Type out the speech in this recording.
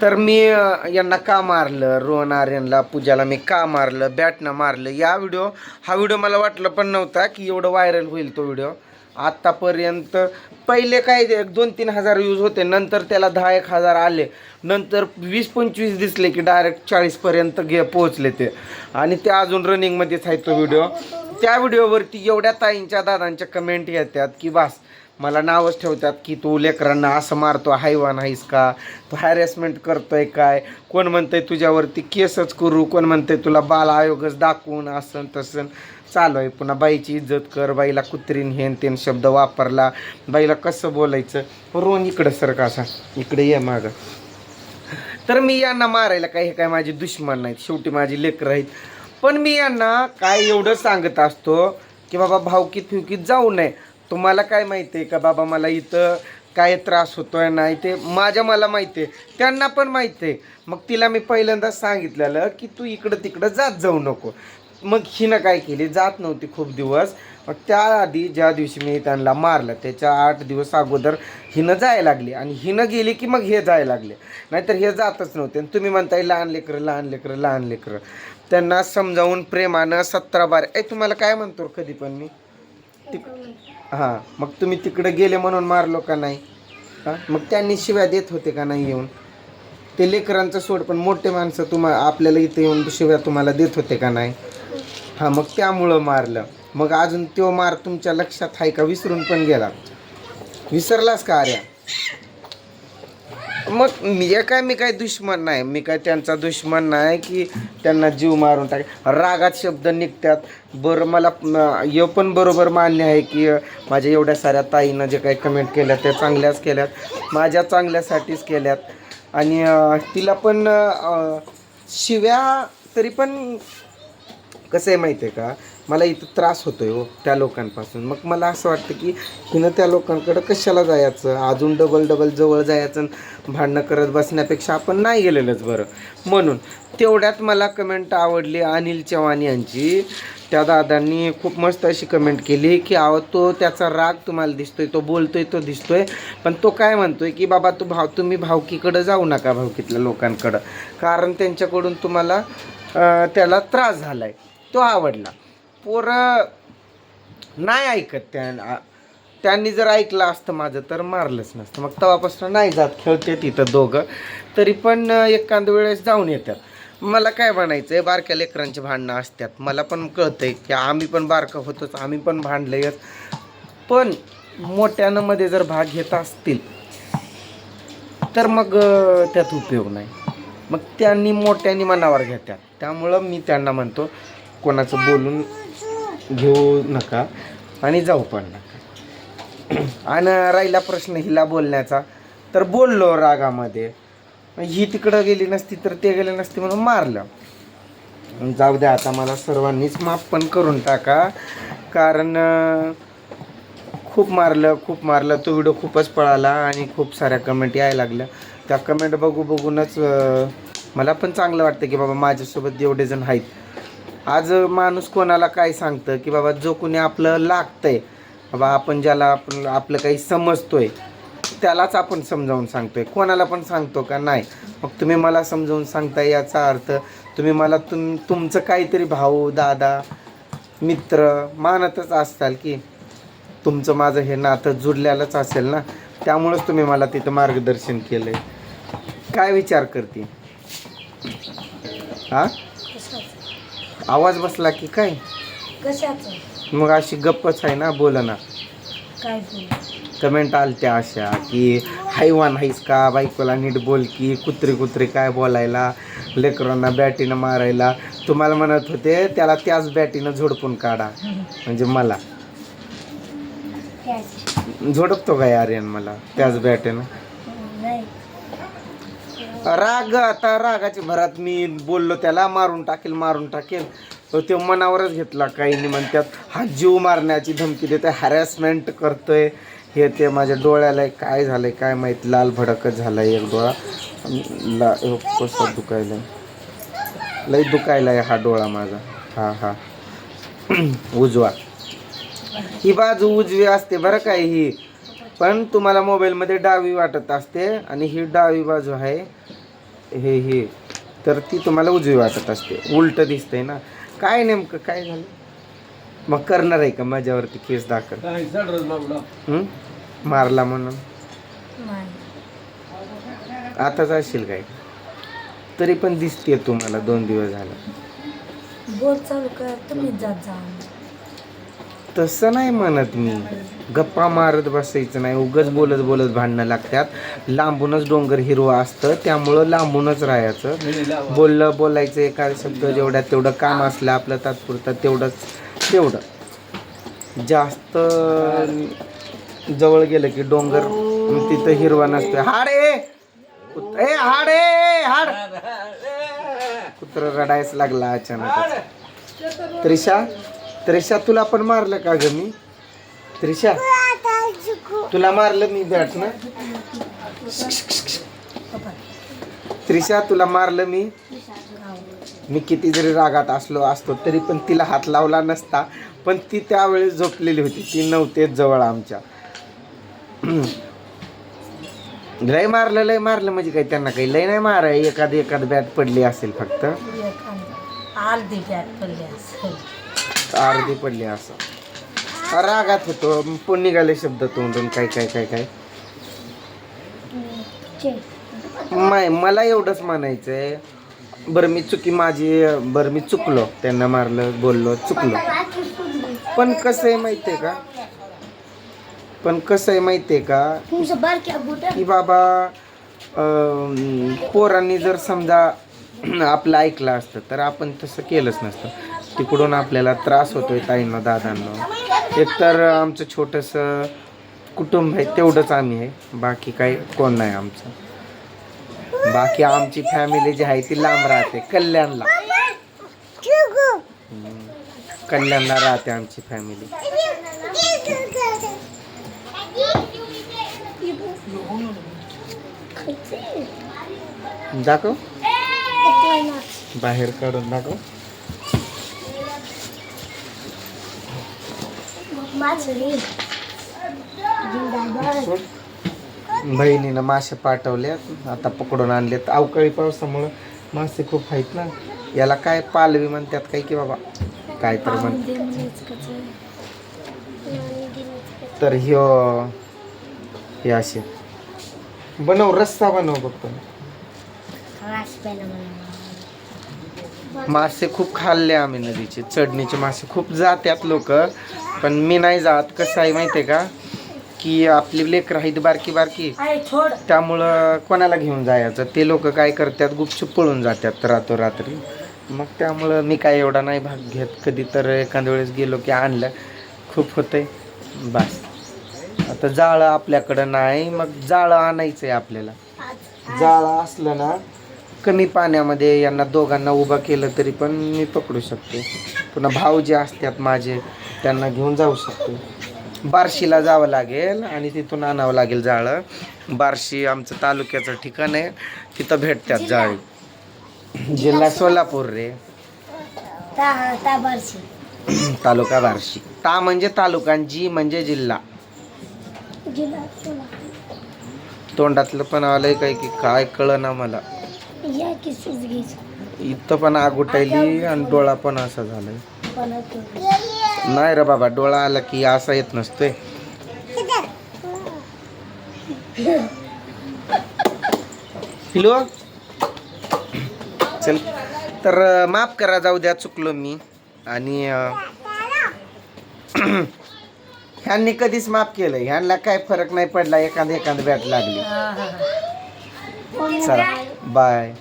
तर मी यांना का मारलं? रोहन आर्यनला पूजाला मी का मारलं? बॅटनं मारलं? या व्हिडिओ हा व्हिडिओ मला वाटलं पण नव्हता की एवढं व्हायरल होईल तो व्हिडिओ. आत्तापर्यंत पहिले काय एक दोन तीन हजार व्ह्यूज होते नंतर त्याला दहा एक हजार आले. नंतर वीस पंचवीस दिसले की डायरेक्ट चाळीसपर्यंत गे पोहोचले ते. आणि ते अजून रनिंगमध्येच आहे तो व्हिडिओ. त्या व्हिडिओवरती एवढ्या ताईंच्या दादांच्या कमेंट येतात की बास मला नावच ठेवतात की तू लेकरांना असं मारतो हायवान आहेस का? तू हॅरेसमेंट करतोय काय? कोण म्हणतंय तुझ्यावरती केसच करू? कोण म्हणतंय तुला बाल आयोगच दाखवून असं तसं. चालू आहे. पुन्हा बाईची इज्जत कर. बाईला कुत्रीन हेन तेन शब्द वापरला. बाईला कसं बोलायचं? रोन इकडं सर कसा इकडे ये मागं. तर मी यांना मारायला काही हे काय माझे दुश्मन नाहीत. शेवटी माझी लेकरं आहेत. पण मी यांना काय एवढं सांगत असतो की बाबा भावकीत फिवकीत जाऊ नये. तुम्हाला काय माहिती आहे का बाबा मला इथं काय त्रास होतोय नाही ते? माझ्या मला माहिती आहे त्यांना पण माहिती आहे मग तिला मी पहिल्यांदाच सांगितलेलं की तू इकडं तिकडं जात जाऊ नको. मग हिनं काय केली? जात नव्हती खूप दिवस. मग त्याआधी ज्या दिवशी मी त्यांना मारलं त्याच्या आठ दिवस अगोदर हिनं जायला लागली आणि हिनं गेली की मग हे जायला लागले. नाहीतर हे जातच नव्हते. आणि तुम्ही म्हणताय लहान लेकरं लहान लेकरं लहान लेकरं. त्यांना समजावून प्रेमानं सतरा बार ए तुम्हाला काय म्हणतो कधी पण मी? तिक हां मग तुम्ही तिकडं गेले म्हणून मारलो का नाही? हां मग त्यांनी शिव्या देत होते का नाही येऊन? ते लेकरांचं सोड पण मोठे माणसं तुम्हा आपल्याला इथे येऊन शिव्या तुम्हाला देत होते का नाही? हां मग त्यामुळं मारलं. मग अजून तो मार तुमच्या लक्षात आहे का? विसरून पण गेला. विसरलास का अरे मग मी हे काय मी काय दुश्मन नाही. मी काय त्यांचा दुश्मन नाही की त्यांना जीव मारून टाक. रागात शब्द निघतात. बरं मला हे पण बरोबर मान्य आहे की माझ्या एवढ्या साऱ्या ताईनं जे काही कमेंट केल्या त्या चांगल्याच केल्यात. माझ्या चांगल्यासाठीच केल्यात. आणि तिला पण शिव्या तरी पण कसं आहे माहिती आहे का? मला इथं त्रास होतोय हो त्या लोकांपासून. मग मला असं वाटतं की हिनं त्या लोकांकडं कशाला जायचं? अजून डबल डबल जवळ जायचं आणि भांडणं करत बसण्यापेक्षा आपण नाही गेलेलंच बरं. म्हणून तेवढ्यात मला कमेंट आवडली अनिल चव्हाण यांची. त्या दादांनी खूप मस्त अशी कमेंट केली की अहो तो त्याचा राग तुम्हाला दिसतोय तो बोलतोय तो दिसतोय. पण तो काय म्हणतोय की बाबा तू भाव तुम्ही भावकीकडं जाऊ नका भावकीतल्या लोकांकडं. कारण त्यांच्याकडून तुम्हाला त्याला त्रास झालाय. तो आवडला. पोरं नाही ऐकत त्या त्यांनी जर ऐकलं असतं माझं तर मारलंच नसतं. मग तेव्हापासून नाही जात खेळते तिथं दोघं. तरी पण एखाद वेळेस जाऊन येतात. मला काय म्हणायचं आहे बारक्या लेकरांची भांडणं असतात. मला पण कळतंय की आम्ही पण बारकं होतोच आम्ही पण भांडलंयच. पण मोठ्यानं मध्ये जर भाग घेत असतील तर मग त्यात उपयोग नाही. मग त्यांनी मोठ्यानी मनावर घेतात. त्यामुळं मी त्यांना म्हणतो कोणाचं बोलून घेऊ नका आणि जाऊ पण नका. आणि राहिला प्रश्न हिला बोलण्याचा. तर बोललो रागामध्ये. ही तिकडं गेली नसती तर ते गेले नसते म्हणून मारलं. जाऊ द्या आता मला सर्वांनीच माफ पण करून टाका. कारण खूप मारलं खूप मारलं. तो व्हिडिओ खूपच पळाला आणि खूप साऱ्या कमेंट यायला लागल्या. त्या कमेंट बघू बघूनच मला पण चांगलं वाटतं की बाबा माझ्यासोबत एवढे जण आहेत. आज माणूस कोणाला काय सांगतं की बाबा जो कोणी आपलं लागतंय बाबा आपण ज्याला आपण आपलं काही समजतोय त्यालाच आपण समजावून सांगतोय. कोणाला पण सांगतो का नाही? मग तुम्ही मला समजावून सांगताय याचा अर्थ तुम्ही मला तुम तुमचं काहीतरी भाऊ दादा मित्र मानतच असताल की तुमचं माझं हे नातं जुडलेलंच असेल ना? त्यामुळंच तुम्ही मला तिथं मार्गदर्शन केलं आहे काय विचार करते? हां आवाज बसला की काय? कशाचं? मग अशी गप्पच आहे ना बोल ना. काय बोल? कमेंट आलत्या अशा की हैवान आहेस का बायकोला नीट बोल की कुत्री कुत्री काय बोलायला? लेकरांना बॅटीनं मारायला. तुम्हाला म्हणत होते त्याला त्याच बॅटीनं झोडपून काढा. म्हणजे मला. त्याच. झोडपतो काय आर्यन मला? त्याच बॅटीनं? राग आता रागाची भरात मी बोललो त्याला मारून टाकेल मारून टाकेल. तो ते मनावरच घेतला काही म्हणतात हा जीव मारण्याची धमकी देते हॅरॅसमेंट करतोय. हे ते माझ्या डोळ्याला काय झालंय काय माहीत? लाल भडकच झालाय एक डोळा. ला कसं दुखायला लई दुखायला दुखायलाय हा डोळा माझा. हा हा. उजवा. ही बाजू उजवी असते बरं काय ही. पण तुम्हाला मोबाईलमध्ये डावी वाटत असते आणि ही डावी बाजू आहे. हे हे. तर ती तुम्हाला उजवी वाटत असते. उलट दिसतंय ना. काय नेमकं काय झालं? मग करणार आहे का माझ्यावरती केस दाखल? मारला म्हणून? नाही. आता जाशील काय? तरी पण दिसते तुम्हाला दोन दिवस झाला. बोल चालू कर तुम्हीच जात जा. तसं नाही म्हणत मी. गप्पा मारत बसायचं नाही. उगच बोलत बोलत भांडणं लागतात. लांबूनच डोंगर हिरवं असतं. त्यामुळं लांबूनच राहायचं. बोललं बोलायचं एखादा शब्द जेवढ्या तेवढं काम असलं आपलं तात्पुरतं तेवढंच तेवढं. जास्त जवळ गेलं की डोंगर तिथं हिरवा नसतं. हाड ए! ए हाड ए हाड! कुत्र रडायच लागला अचानक त्रिशा? त्रिशा तुला पण मारलं का ग मी? त्रिशा तुला मारलं मी बॅट ना? त्रिशा तुला मारलं मी? मी किती जरी रागात असलो असतो तरी पण तिला हात लावला नसता. पण ती त्यावेळेस झोपलेली होती. ती नव्हतेच जवळ आमच्या. लय मारलं लय मारलं म्हणजे काही त्यांना काही लय नाही माराय एखादी एखाद बॅट पडली असेल फक्त. अर्धी बॅट पडली असेल. अर्धी पडली असं. रागात होतो. पण निघाले शब्द तोंडून काय काय काय काय. नाही मला एवढंच म्हणायचंय. बरं मी चुकी माझी बरं मी चुकलो. त्यांना मारलं बोललो चुकलो. पण कसं आहे माहितीये का? पण कसं आहे माहितीये का? की बाबा पोरांनी जर समजा आपलं ऐकलं असतं तर आपण तसं केलंच नसतं. तिकडून आपल्याला त्रास होतो आहे ताईंना दादांना. एकतर आमचं छोटंसं कुटुंब आहे तेवढंच आम्ही आहे. बाकी काही कोण नाही आमचं. बाकी आमची फॅमिली जी आहे ती लांब राहते कल्याणला. कल्याणला राहते आमची फॅमिली दाखव. बाहेर काढून दाखव. बहिणीनं मासे पाठवले आता पकडून आणलेत. अवकाळी पावसामुळं मासे खूप आहेत ना. याला काय पालवी म्हणतात काय की बाबा? काय तर म्हण तर ह्यो हे असे. बनव रस्सा बनव बघतो मासे खूप खाल्ले आम्ही नदीचे. चढणीचे मासे खूप जात्यात लोक. पण मी नाही जात. कसं आहे माहिती आहे का? की आपली लेकरं आहेत बारकी बारकी. त्यामुळं कोणाला घेऊन जायचं? ते लोक काय करतात? गुपचूप पळून जातात रात्री मग त्यामुळं मी काय एवढा नाही भाग घेत. कधी तर एखाद्या वेळेस गेलो की आणलं. खूप होतंय. बस. आता जाळं आपल्याकडं नाही. मग जाळं आणायचं आहे आपल्याला जाळं असलं ना कमी पाण्यामध्ये यांना दोघांना उभा केलं तरी पण मी पकडू शकते. पुन्हा भाऊ जे असतात माझे त्यांना घेऊन जाऊ शकते. बार्शीला जावं लागेल आणि तिथून आणावं लागेल जाळं. बार्शी आमचं तालुक्याचं ठिकाण आहे. तिथं भेटतात जाळी. जिल्हा सोलापूर रे. तालुका बार्शी. ता म्हणजे तालुका जी म्हणजे जिल्हा. तोंडातलं पण आलंय काय की काय कळ ना मला. या इथं पण आग उठायली आणि डोळा पण असा झालाय. नाही रे बाबा डोळा आला की असा येत नसतोय. पिलो चल. तर माफ करा जाऊ द्या चुकलो मी. आणि ह्यांनी कधीच माफ केलं. ह्यांना काय फरक नाही पडला एखाद एखाद बॅट लागली. चला. Bye.